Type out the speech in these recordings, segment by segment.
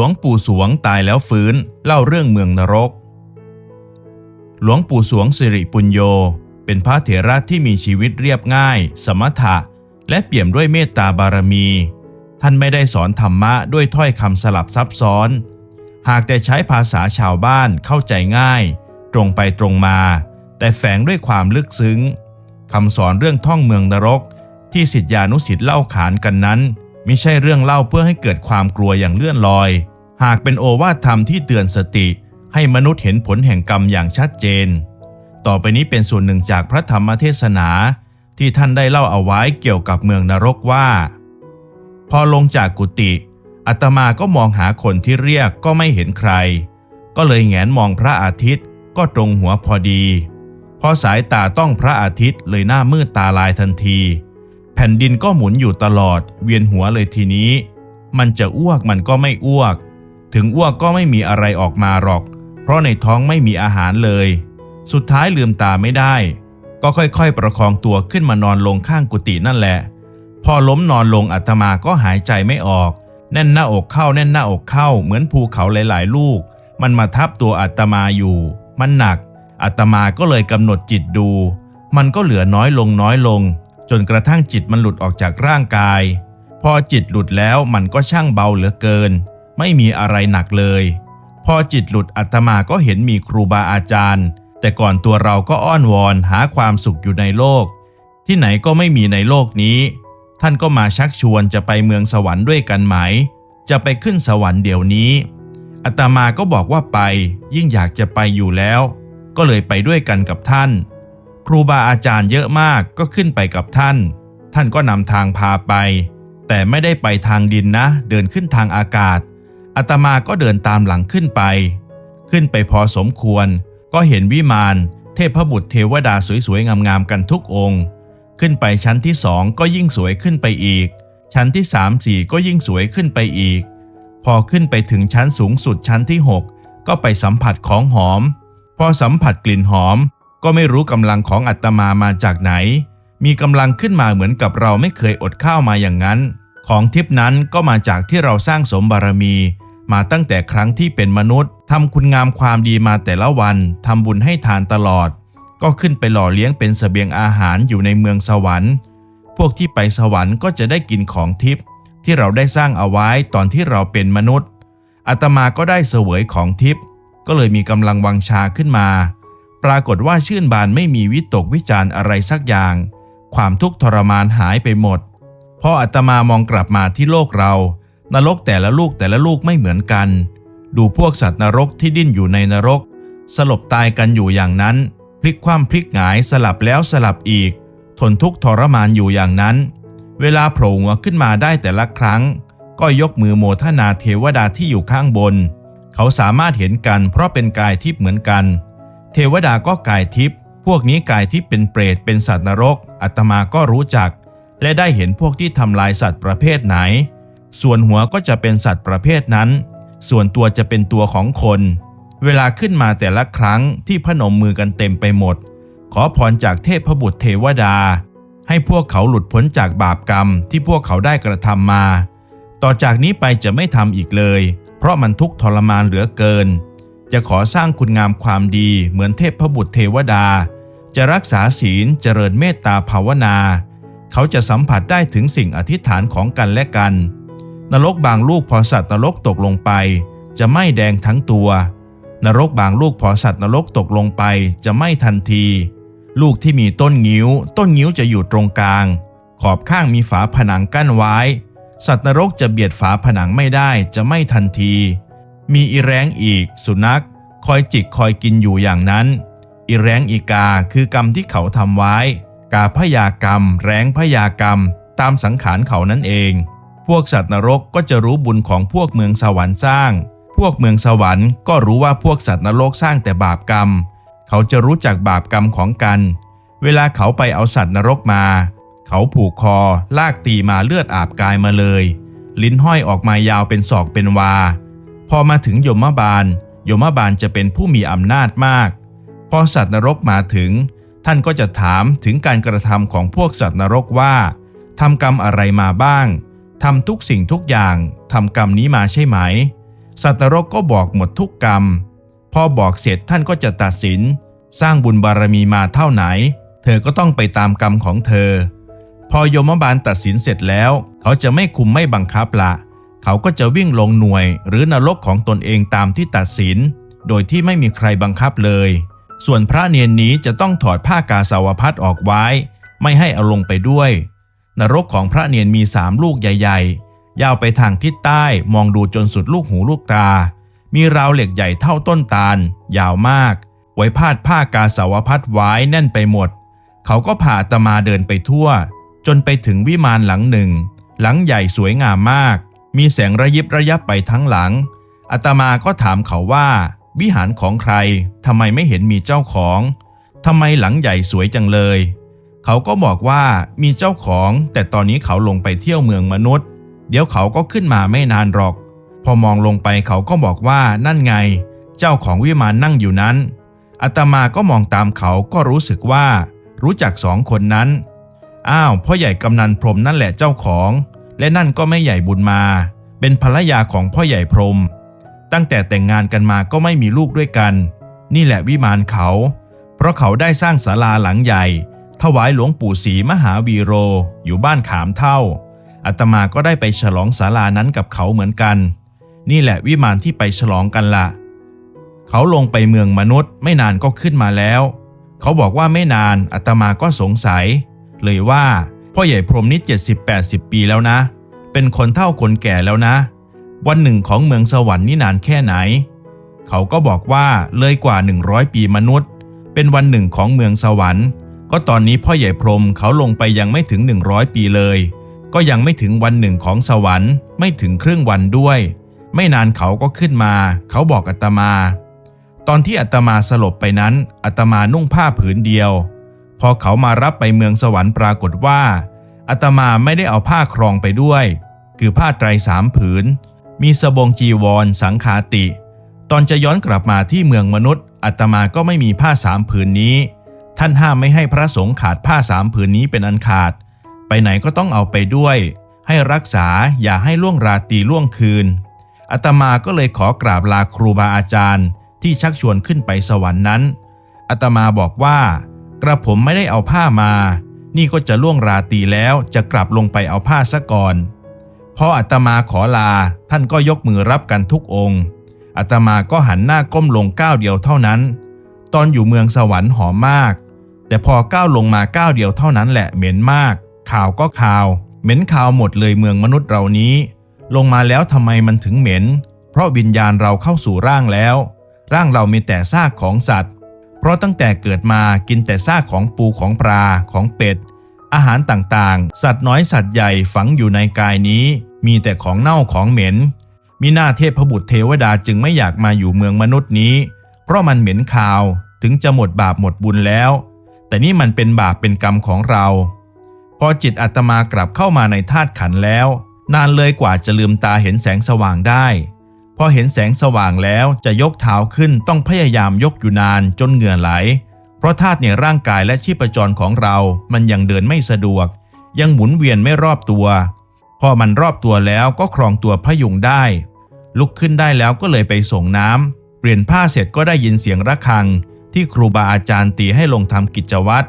หลวงปู่สวงตายแล้วฟื้น เล่าเรื่องเมืองนรก หลวงปู่สวงสิริปุญโย เป็นพระเถระที่มีชีวิตเรียบง่าย สมถะ และเปี่ยมด้วยเมตตาบารมี ท่านไม่ได้สอนธรรมะด้วยถ้อยคำสลับซับซ้อน หากแต่ใช้ภาษาชาวบ้านเข้าใจง่าย ตรงไปตรงมา แต่แฝงด้วยความลึกซึ้งคำสอนเรื่องท่องเมืองนรก ที่สิทธิานุสิทธิ์เล่าขานกันนั้น ไม่ใช่เรื่องเล่าเพื่อให้เกิดความกลัวอย่างเลื่อนลอย หากเป็นโอวาทธรรมที่เตือนสติ ให้มนุษย์เห็นผลแห่งกรรมอย่างชัดเจน ต่อไปนี้เป็นส่วนหนึ่งจากพระธรรมเทศนา ที่ท่านได้เล่าเอาไว้เกี่ยวกับเมืองนรกว่า พอลงจากกุฏิอาตมาก็มองหาคนที่เรียกก็ไม่เห็นใคร ก็เลยแงนมองพระอาทิตย์ก็ตรงหัวพอดี พอสายตาต้องพระอาทิตย์เลยหน้ามืดตาลายทันที แผ่นดินก็หมุนอยู่ตลอด เวียนหัวเลยทีนี้ มันจะอ้วกมันก็ไม่อ้วก ถึงอ้วกก็ไม่มีอะไรออกมาหรอก เพราะในท้องไม่มีอาหารเลย สุดท้ายลืมตาไม่ได้ ก็ค่อยๆประคองตัวขึ้นมานอนลงข้างกุฏินั่นแหละ พอล้มนอนลงอาตมาก็หายใจไม่ออก แน่นหน้าอกเข้าแน่นหน้าอกเข้า เหมือนภูเขาหลายๆ ลูก มันมาทับตัวอาตมาอยู่ มันหนักอาตมาก็เลยกำหนดจิตดู มันก็เหลือน้อยลงน้อยลง จนกระทั่งจิตมันหลุดออกจากร่างกาย พอจิตหลุดแล้วมันก็ช่างเบาเหลือเกิน ไม่มีอะไรหนักเลย พอจิตหลุดอาตมาก็เห็นมีครูบาอาจารย์ แต่ก่อนตัวเราก็อ้อนวอนหาความสุขอยู่ในโลก ที่ไหนก็ไม่มีในโลกนี้ ท่านก็มาชักชวนจะไปเมืองสวรรค์ด้วยกันไหม จะไปขึ้นสวรรค์เดี๋ยวนี้อาตมาก็บอกว่าไปยิ่งอยากจะไปอยู่แล้ว ก็เลยไปด้วยกันกับท่าน ครูบาอาจารย์เยอะมากก็ขึ้นไปกับท่าน ท่านก็นำทางพาไป แต่ไม่ได้ไปทางดินนะ เดินขึ้นทางอากาศอาตมาก็เดินตามหลังขึ้นไป ขึ้นไปพอสมควร ก็เห็นวิมานเทพบุตรเทวดาสวยๆ งามๆ กันทุกองค์ ขึ้นไปชั้นที่สองก็ยิ่งสวยขึ้นไปอีก ชั้นที่สามสี่ก็ยิ่งสวยขึ้นไปอีก พอขึ้นไปถึงชั้นสูงสุดชั้นที่หกก็ไปสัมผัสของหอม พอสัมผัสกลิ่นหอม ก็ไม่รู้กำลังของอัตมามาจากไหน มีกำลังขึ้นมาเหมือนกับเราไม่เคยอดข้าวมาอย่างนั้น ของทิพนั้นก็มาจากที่เราสร้างสมบารมี มาตั้งแต่ครั้งที่เป็นมนุษย์ทำคุณงามความดีมาแต่ละวันทำบุญให้ทานตลอด ก็ขึ้นไปหล่อเลี้ยงเป็นเสบียงอาหารอยู่ในเมืองสวรรค์ พวกที่ไปสวรรค์ก็จะได้กินของทิพที่เราได้สร้างเอาไว้ตอนที่เราเป็นมนุษย์อาตมาก็ได้เสวยของทิพก็เลยมีกำลังวังชาขึ้นมา ปรากฏว่าชื่นบานไม่มีวิตกวิจารณ์อะไรสักอย่าง ความทุกข์ทรมานหายไปหมด พออาตมามองกลับมาที่โลกเรา นรกแต่ละลูกแต่ละลูกไม่เหมือนกัน ดูพวกสัตว์นรกที่ดิ้นอยู่ในนรก สลบตายกันอยู่อย่างนั้น พลิกคว่ำพลิกหงายสลับแล้วสลับอีก ทนทุกข์ทรมานอยู่อย่างนั้น เวลาโผล่หัวขึ้นมาได้แต่ละครั้ง ก็ยกมือโมทนาเทวดาที่อยู่ข้างบน เขาสามารถเห็นกันเพราะเป็นกายทิพย์เหมือนกัน เทวดาก็กายทิพย์พวกนี้กายทิพย์เป็นเปรตเป็นสัตว์นรกอาตมาก็รู้จัก และได้เห็นพวกที่ทำลายสัตว์ประเภทไหน ส่วนหัวก็จะเป็นสัตว์ประเภทนั้น ส่วนตัวจะเป็นตัวของคน เวลาขึ้นมาแต่ละครั้งที่พนมมือกันเต็มไปหมด ขอพรจากเทพบุตรเทวดา ให้พวกเขาหลุดพ้นจากบาปกรรมที่พวกเขาได้กระทำมา ต่อจากนี้ไปจะไม่ทำอีกเลย เพราะมันทุกข์ทรมานเหลือเกิน จะขอสร้างคุณงามความดีเหมือนเทพบุตรเทวดา จะรักษาศีลเจริญเมตตาภาวนา เขาจะสัมผัสได้ถึงสิ่งอธิษฐานของกันและกัน นรกบางลูกพอสัตว์นรกตกลงไป จะไม้แดงทั้งตัว นรกบางลูกพอสัตว์นรกตกลงไปจะไม้ทันที ลูกที่มีต้นงิ้ว ต้นงิ้วจะอยู่ตรงกลาง ขอบข้างมีฝาผนังกั้นไว้ สัตว์นรกจะเบียดฝาผนังไม่ได้จะไม้ทันที มีอีแร้งอีก สุนัข คอยจิกคอยกินอยู่อย่างนั้น อีแร้งอีกาคือกรรมที่เขาทำไว้ กาพยากรรม แร้งพยากรรม ตามสังขารเขานั่นเอง พวกสัตว์นรกก็จะรู้บุญของพวกเมืองสวรรค์สร้าง พวกเมืองสวรรค์ก็รู้ว่าพวกสัตว์นรกสร้างแต่บาปกรรม เขาจะรู้จักบาปกรรมของกัน เวลาเขาไปเอาสัตว์นรกมา เขาผูกคอ ลากตีมาเลือดอาบกายมาเลย ลิ้นห้อยออกมายาวเป็นศอกเป็นวา พอมาถึงยมบาล ยมบาลจะเป็นผู้มีอำนาจมาก พอสัตว์นรกมาถึง ท่านก็จะถามถึงการกระทำของพวกสัตว์นรกว่าทำกรรมอะไรมาบ้างทำทุกสิ่งทุกอย่างทำกรรมนี้มาใช่ไหม สัตว์นรกก็บอกหมดทุกกรรม พอบอกเสร็จท่านก็จะตัดสิน สร้างบุญบารมีมาเท่าไหน เธอก็ต้องไปตามกรรมของเธอ พอยมบาลตัดสินเสร็จแล้ว เขาจะไม่คุมไม่บังคับละ เขาก็จะวิ่งลงหน่วยหรือนรกของตนเองตามที่ตัดสิน โดยที่ไม่มีใครบังคับเลย ส่วนพระเนียนนี้จะต้องถอดผ้ากาสาวพัดออกไว้ ไม่ให้เอาลงไปด้วย นรกของพระเนียนมีสามลูกใหญ่ ๆ ยาวไปทางทิศใต้มองดูจนสุดลูกหูลูกตา มีราวเหล็กใหญ่เท่าต้นตาล ยาวมาก ไว้พาดผ้ากาสาวพัดไว้แน่นไปหมด เขาก็พาอาตมาเดินไปทั่ว จนไปถึงวิมานหลังหนึ่ง หลังใหญ่สวยงามมาก มีแสงระยิบระยับไปทั้งหลังอาตมาก็ถามเขาว่า วิหารของใครทำไมไม่เห็นมีเจ้าของทำไมหลังใหญ่สวยจังเลย เขาก็บอกว่ามีเจ้าของ แต่ตอนนี้เขาลงไปเที่ยวเมืองมนุษย์ เดี๋ยวเขาก็ขึ้นมาไม่นานหรอก พอมองลงไปเขาก็บอกว่านั่นไง เจ้าของวิมานนั่งอยู่นั้นอาตมาก็มองตามเขาก็รู้สึกว่า รู้จักสองคนนั้น อ้าวพ่อใหญ่กำนันพรมนั่นแหละเจ้าของ และนั่นก็ไม่ใหญ่บุญมา เป็นภรรยาของพ่อใหญ่พรม ตั้งแต่แต่งงานกันมาก็ไม่มีลูกด้วยกัน นี่แหละวิมานเขา เพราะเขาได้สร้างศาลาหลังใหญ่ ถวายหลวงปู่ศรีมหาวีโร อยู่บ้านขามเท่าอาตมาก็ได้ไปฉลองศาลานั้นกับเขาเหมือนกัน นี่แหละวิมานที่ไปฉลองกันละเขาลงไปเมืองมนุษย์ไม่นานก็ขึ้นมาแล้ว เขาบอกว่าไม่นานอาตมาก็สงสัย เลยว่า พ่อใหญ่พรมนี่70-80 ปีแล้วนะ เป็นคนเท่าคนแก่แล้วนะ วันหนึ่งของเมืองสวรรค์นี่นานแค่ไหน เขาก็บอกว่าเลยกว่า 100 ปีมนุษย์ เป็นวันหนึ่งของเมืองสวรรค์ ก็ตอนนี้พ่อใหญ่พรมเขาลงไปยังไม่ถึง 100 ปีเลย ก็ยังไม่ถึงวันหนึ่งของสวรรค์ไม่ถึงครึ่งวันด้วย ไม่นานเขาก็ขึ้นมา เขาบอกอาตมา ตอนที่อาตมาสลบไปนั้นอาตมานุ่งผ้าผืนเดียว พอเขามารับไปเมืองสวรรค์ปรากฏว่าอาตมาไม่ได้เอาผ้าครองไปด้วย คือผ้าไตรสามผืน มีสบงจีวร สังคาติ ตอนจะย้อนกลับมาที่เมืองมนุษย์อาตมาก็ไม่มีผ้าสามผืนนี้ ท่านห้ามไม่ให้พระสงฆ์ขาดผ้าสามผืนนี้เป็นอันขาด ไปไหนก็ต้องเอาไปด้วย ให้รักษาอย่าให้ล่วงราตีล่วงคืนอาตมาก็เลยขอกราบลาครูบาอาจารย์ ที่ชักชวนขึ้นไปสวรรค์นั้นอาตมาบอกว่า กระผมไม่ได้เอาผ้ามา นี่ก็จะล่วงราตีแล้วจะกลับลงไปเอาผ้าซะก่อนพออาตมาขอลาท่านก็ยกมือรับกันทุกองค์อาตมาก็หันหน้าก้มลงก้าวเดียวเท่านั้น ตอนอยู่เมืองสวรรค์หอมมาก แต่พอก้าวลงมาก้าวเดียวเท่านั้นแหละเหม็นมากข่าวก็ข่าว เหม็นข่าวหมดเลยเมืองมนุษย์เรานี้ ลงมาแล้วทำไมมันถึงเหม็น เพราะวิญญาณเราเข้าสู่ร่างแล้ว ร่างเรามีแต่ซากของสัตว์ เพราะตั้งแต่เกิดมากินแต่ซากของปูของปลาของเป็ด อาหารต่างๆ สัตว์น้อยสัตว์ใหญ่ฝังอยู่ในกายนี้ มีแต่ของเน่าของเหม็นมีหน้าเทพบุตรเทวดาจึงไม่อยากมาอยู่เมืองมนุษย์นี้ เพราะมันเหม็นคาว ถึงจะหมดบาปหมดบุญแล้ว แต่นี่มันเป็นบาปเป็นกรรมของเรา พอจิตอาตมากลับเข้ามาในธาตุขันแล้ว นานเลยกว่าจะลืมตาเห็นแสงสว่างได้ พอเห็นแสงสว่างแล้วจะยกเท้าขึ้นต้องพยายามยกอยู่นานจนเหงื่อไหล เพราะธาตุในร่างกายและชีพจรของเรา มันยังเดินไม่สะดวก ยังหมุนเวียนไม่รอบตัว พอมันรอบตัวแล้วก็ครองตัวพยุงได้ ลุกขึ้นได้แล้วก็เลยไปส่งน้ำเปลี่ยนผ้าเสร็จก็ได้ยินเสียงระฆัง ที่ครูบาอาจารย์ตีให้ลงทำกิจวัตร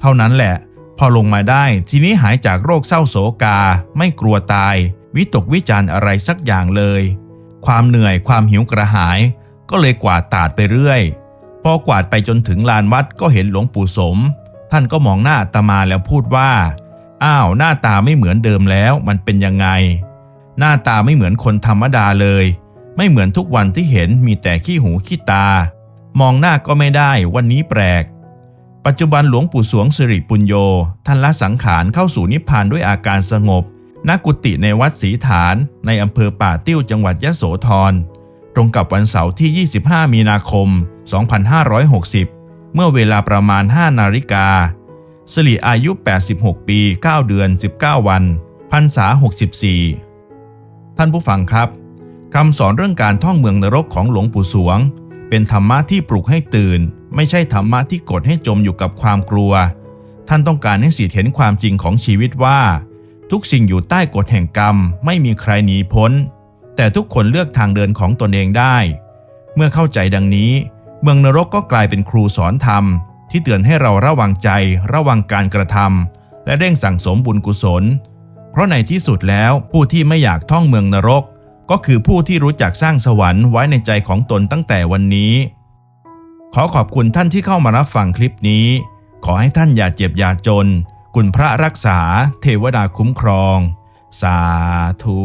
เท่านั้นแหละ พอลงมาได้ทีนี้หายจากโรคเศร้าโศกา ไม่กลัวตาย วิตกวิจารณ์อะไรสักอย่างเลย ความเหนื่อยความหิวกระหาย ก็เลยกวาดตาดไปเรื่อย พอกวาดไปจนถึงลานวัดก็เห็นหลวงปู่สม ท่านก็มองหน้าอาตมาแล้วพูดว่า อ้าวหน้าตาไม่เหมือนเดิมแล้วมันเป็นยังไง หน้าตาไม่เหมือนคนธรรมดาเลย ไม่เหมือนทุกวันที่เห็นมีแต่ขี้หูขี้ตา มองหน้าก็ไม่ได้วันนี้แปลก ปัจจุบันหลวงปู่สวงสิริปุญโยท่านละสังขารเข้าสู่นิพพานด้วยอาการสงบ ณกุฏิในวัดศรีฐานในอำเภอป่าติ้วจังหวัดยะโสธร ตรงกับวันเสาร์ที่ 25 มีนาคม 2560 เมื่อเวลาประมาณ 5 นาฬิกาสิริอายุ 86 ปี 9 เดือน 19 วัน พรรษา 64 ท่านผู้ฟังครับคำสอนเรื่องการท่องเมืองนรกของหลวงปู่สวง เป็นธรรมะที่ปลุกให้ตื่น ไม่ใช่ธรรมะที่กดให้จมอยู่กับความกลัว ท่านต้องการให้สิทธิเห็นความจริงของชีวิตว่า ทุกสิ่งอยู่ใต้กฎแห่งกรรมไม่มีใครหนีพ้น แต่ทุกคนเลือกทางเดินของตนเองได้ เมื่อเข้าใจดังนี้ เมืองนรกก็กลายเป็นครูสอนธรรม ที่เตือนให้เราระวังใจ ระวังการกระทำและเร่งสั่งสมบุญกุศล เพราะในที่สุดแล้วผู้ที่ไม่อยากท่องเมืองนรก ก็คือผู้ที่รู้จักสร้างสวรรค์ไว้ในใจของตนตั้งแต่วันนี้ ขอขอบคุณท่านที่เข้ามารับฟังคลิปนี้ ขอให้ท่านอย่าเจ็บอย่าจน กุณพระรักษาเทวดาคุ้มครอง สาธุ